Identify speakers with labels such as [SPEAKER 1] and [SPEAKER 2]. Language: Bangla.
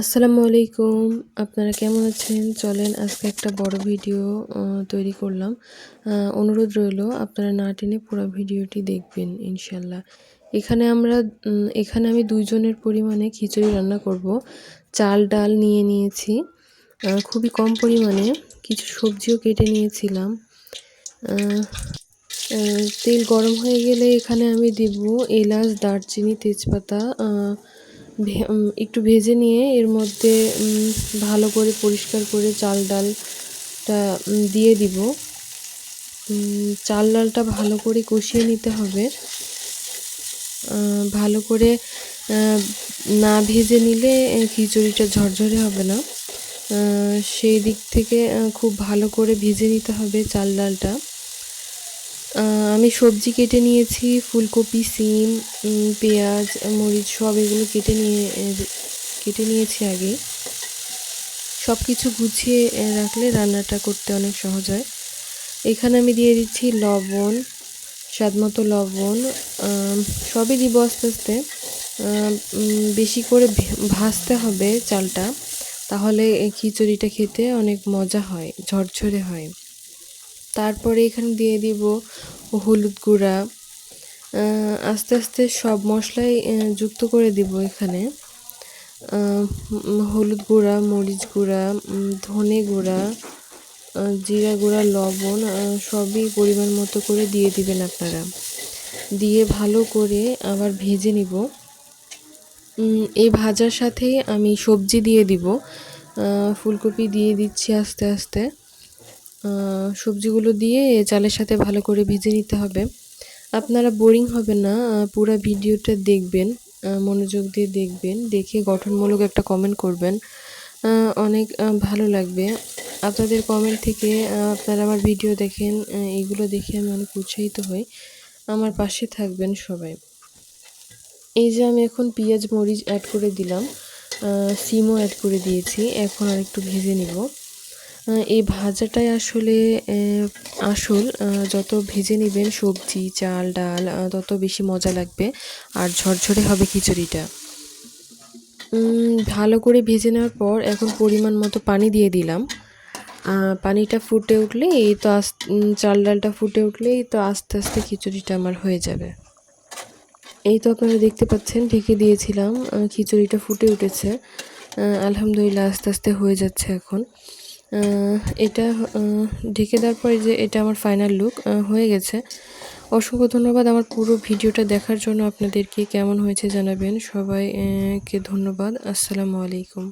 [SPEAKER 1] আসসালামু আলাইকুম। আপনারা কেমন আছেন? চলেন, আজকে একটা বড় ভিডিও তৈরি করলাম। অনুরোধ রইল, আপনারা না টেনে পুরো ভিডিওটি দেখবেন ইনশাল্লাহ এখানে আমরা এখানে আমি দুইজনের পরিমাণে খিচুড়ি রান্না করব। চাল, ডাল নিয়ে নিয়েছি। খুবই কম পরিমাণে কিছু সবজিও কেটে নিয়েছিলাম। তেল গরম হয়ে গেলে এখানে আমি দিব এলাচ, দারচিনি, তেজপাতা একটু ভেজে নিয়ে এর মধ্যে ভালো করে পরিষ্কার করে চাল ডালটা দিয়ে দিব। চাল ডালটা ভালো করে কষিয়ে নিতে হবে। ভালো করে না ভেজে নিলে খিচুড়িটা ঝরঝরে হবে না। সেই দিক থেকে খুব ভালো করে ভেজে নিতে হবে চাল ডালটা। আমি সবজি কেটে নিয়েছি, ফুলকপি, সিম পেঁয়াজ, মরিচ, সব এগুলো কেটে নিয়ে কেটে নিয়েছি আগে। সব কিছু গুছিয়ে রাখলে রান্নাটা করতে অনেক সহজ হয়। এখানে আমি দিয়ে দিচ্ছি লবণ স্বাদ মতো লবণ সবই দিব আস্তে আস্তে। বেশি করে ভাজতে হবে চালটা, তাহলে খিচুড়িটা খেতে অনেক মজা হয়, ঝরঝরে হয়। তারপরে এখানে দিয়ে দিব হলুদ গুঁড়া। আস্তে আস্তে সব মশলাই যুক্ত করে দিব এখানে। হলুদ গুঁড়া, মরিচ গুঁড়া ধনে গুঁড়া জিরা গুঁড়া, লবণ সবই পরিমাণ মতো করে দিয়ে দিবেন আপনারা। দিয়ে ভালো করে আবার ভেজে নিব। এই ভাজার সাথেই আমি সবজি দিয়ে দিব। ফুলকপি দিয়ে দিচ্ছি আস্তে আস্তে। সবজিগুলো দিয়ে চালের সাথে ভালো করে ভেজে নিতে হবে। আপনারা বোরিং হবে না পুরো ভিডিওটা দেখবেন মনোযোগ দিয়ে দেখবেন, দেখে গঠনমূলক একটা কমেন্ট করবেন। অনেক ভালো লাগবে। আপনাদের কমেন্ট থেকে আপনারা আমার ভিডিও দেখেন এগুলো দেখে আমি অনেক উৎসাহিত হই। আমার পাশে থাকবেন সবাই। এই যে আমি এখন পেঁয়াজ, মরিচ অ্যাড করে দিলাম। সিমও অ্যাড করে দিয়েছি। এখন আর একটু ভেজে নিব। এই ভাজাটাই আসলে আসল যত ভেজে নেবেন সবজি, চাল, ডাল তত বেশি মজা লাগবে। আর ঝরঝরে হবে খিচুড়িটা। ভালো করে ভেজে নেওয়ার পর এখন পরিমাণ মতো পানি দিয়ে দিলাম। পানিটা ফুটে উঠলে এই তো আস চাল, ডালটা ফুটে উঠলেই তো আস্তে আস্তে খিচুড়িটা আমার হয়ে যাবে। এই তো আপনারা দেখতে পাচ্ছেন, ঢেকে দিয়েছিলাম খিচুড়িটা ফুটে উঠেছে। আলহামদুলিল্লাহ আস্তে আস্তে হয়ে যাচ্ছে এখন। এটা ঢেকে দেওয়ার পরে যে এটা আমার ফাইনাল লুক হয়ে গেছে। অসংখ্য ধন্যবাদ আমার পুরো ভিডিওটা দেখার জন্য। আপনাদেরকে কেমন হয়েছে জানাবেন। সবাইকে ধন্যবাদ। আসসালামু আলাইকুম।